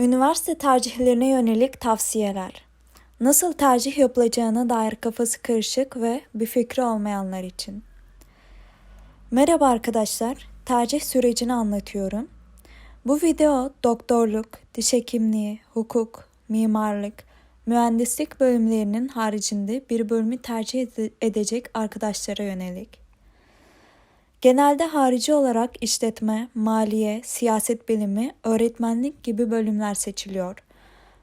Üniversite tercihlerine yönelik tavsiyeler. Nasıl tercih yapılacağına dair kafası karışık ve bir fikri olmayanlar için. Merhaba arkadaşlar, tercih sürecini anlatıyorum. Bu video doktorluk, diş hekimliği, hukuk, mimarlık, mühendislik bölümlerinin haricinde bir bölümü tercih ede- edecek arkadaşlara yönelik. Genelde harici olarak işletme, maliye, siyaset bilimi, öğretmenlik gibi bölümler seçiliyor.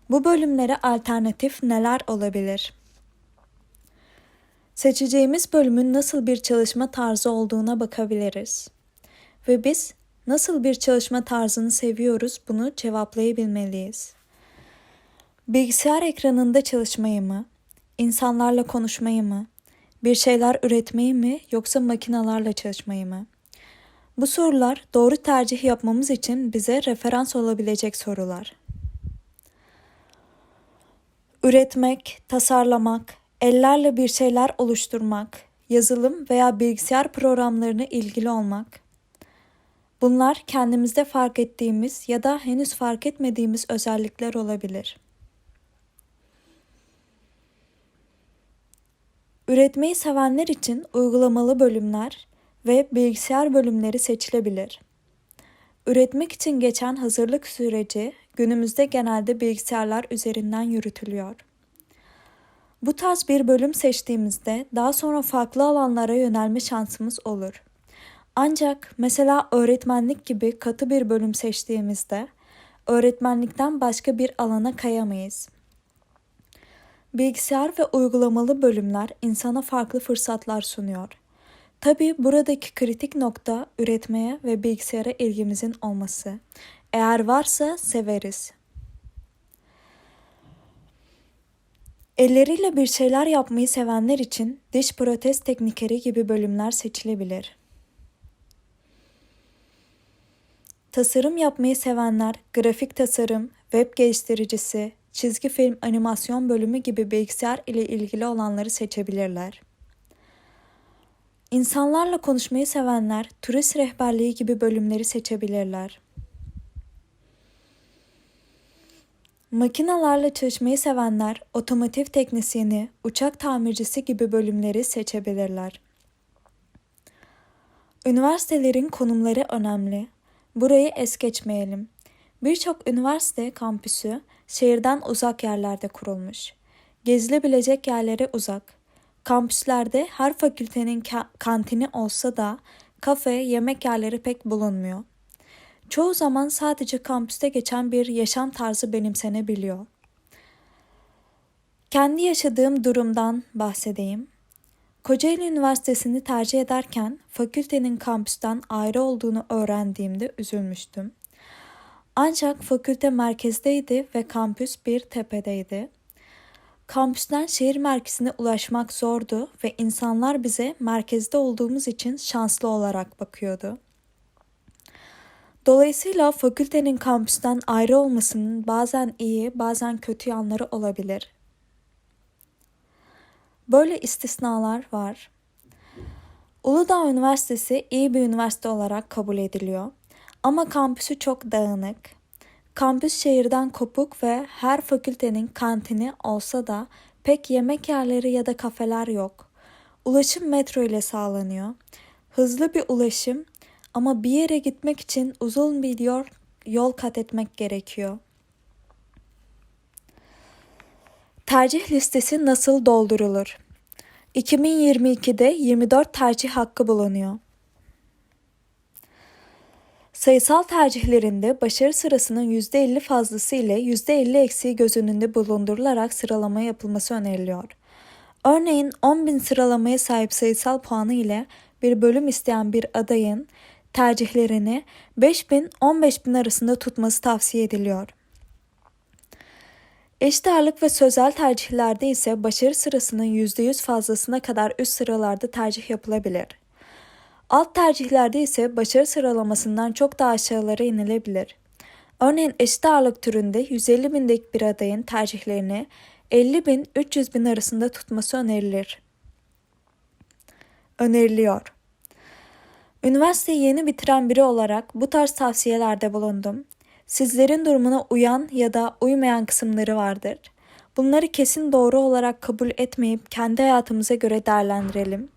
Bu bölümlere alternatif neler olabilir? Seçeceğimiz bölümün nasıl bir çalışma tarzı olduğuna bakabiliriz. Ve biz nasıl bir çalışma tarzını seviyoruz bunu cevaplayabilmeliyiz. Bilgisayar ekranında çalışmayı mı? İnsanlarla konuşmayı mı? Bir şeyler üretmeyi mi yoksa makinalarla çalışmayı mı? Bu sorular doğru tercih yapmamız için bize referans olabilecek sorular. Üretmek, tasarlamak, ellerle bir şeyler oluşturmak, yazılım veya bilgisayar programlarına ilgili olmak. Bunlar kendimizde fark ettiğimiz ya da henüz fark etmediğimiz özellikler olabilir. Üretmeyi sevenler için uygulamalı bölümler ve bilgisayar bölümleri seçilebilir. Üretmek için geçen hazırlık süreci günümüzde genelde bilgisayarlar üzerinden yürütülüyor. Bu tarz bir bölüm seçtiğimizde daha sonra farklı alanlara yönelme şansımız olur. Ancak mesela öğretmenlik gibi katı bir bölüm seçtiğimizde öğretmenlikten başka bir alana kayamayız. Bilgisayar ve uygulamalı bölümler insana farklı fırsatlar sunuyor. Tabii buradaki kritik nokta üretmeye ve bilgisayara ilgimizin olması. Eğer varsa severiz. Elleriyle bir şeyler yapmayı sevenler için diş protez teknikeri gibi bölümler seçilebilir. Tasarım yapmayı sevenler grafik tasarım, web geliştiricisi, çizgi film animasyon bölümü gibi bilgisayar ile ilgili olanları seçebilirler. İnsanlarla konuşmayı sevenler turist rehberliği gibi bölümleri seçebilirler. Makinalarla çalışmayı sevenler otomotiv teknisyeni, uçak tamircisi gibi bölümleri seçebilirler. Üniversitelerin konumları önemli. Burayı es geçmeyelim. Birçok üniversite kampüsü şehirden uzak yerlerde kurulmuş. Gezilebilecek yerlere uzak. Kampüslerde her fakültenin ka- kantini olsa da kafe, yemek yerleri pek bulunmuyor. Çoğu zaman sadece kampüste geçen bir yaşam tarzı benimsenebiliyor. Kendi yaşadığım durumdan bahsedeyim. Kocaeli Üniversitesi'ni tercih ederken fakültenin kampüsten ayrı olduğunu öğrendiğimde üzülmüştüm. Ancak fakülte merkezdeydi ve kampüs bir tepedeydi. Kampüsten şehir merkezine ulaşmak zordu ve insanlar bize merkezde olduğumuz için şanslı olarak bakıyordu. Dolayısıyla fakültenin kampüsten ayrı olmasının bazen iyi, bazen kötü yanları olabilir. Böyle istisnalar var. Uludağ Üniversitesi iyi bir üniversite olarak kabul ediliyor. Ama kampüsü çok dağınık. Kampüs şehirden kopuk ve her fakültenin kantini olsa da pek yemek yerleri ya da kafeler yok. Ulaşım metro ile sağlanıyor. Hızlı bir ulaşım ama bir yere gitmek için uzun bir yol, yol kat etmek gerekiyor. Tercih listesi nasıl doldurulur? 2022'de 24 tercih hakkı bulunuyor. Sayısal tercihlerinde başarı sırasının %50 fazlası ile %50 eksiği göz önünde bulundurularak sıralama yapılması öneriliyor. Örneğin 10.000 sıralamaya sahip sayısal puanı ile bir bölüm isteyen bir adayın tercihlerini 5000-15000 arasında tutması tavsiye ediliyor. Eşit ağırlık ve sözel tercihlerde ise başarı sırasının %100 fazlasına kadar üst sıralarda tercih yapılabilir. Alt tercihlerde ise başarı sıralamasından çok daha aşağılara inilebilir. Örneğin eşit ağırlık türünde 150 binlik bir adayın tercihlerini 50 bin 300 bin arasında tutması önerilir. Öneriliyor. Üniversiteyi yeni bitiren biri olarak bu tarz tavsiyelerde bulundum. Sizlerin durumuna uyan ya da uymayan kısımları vardır. Bunları kesin doğru olarak kabul etmeyip kendi hayatımıza göre değerlendirelim.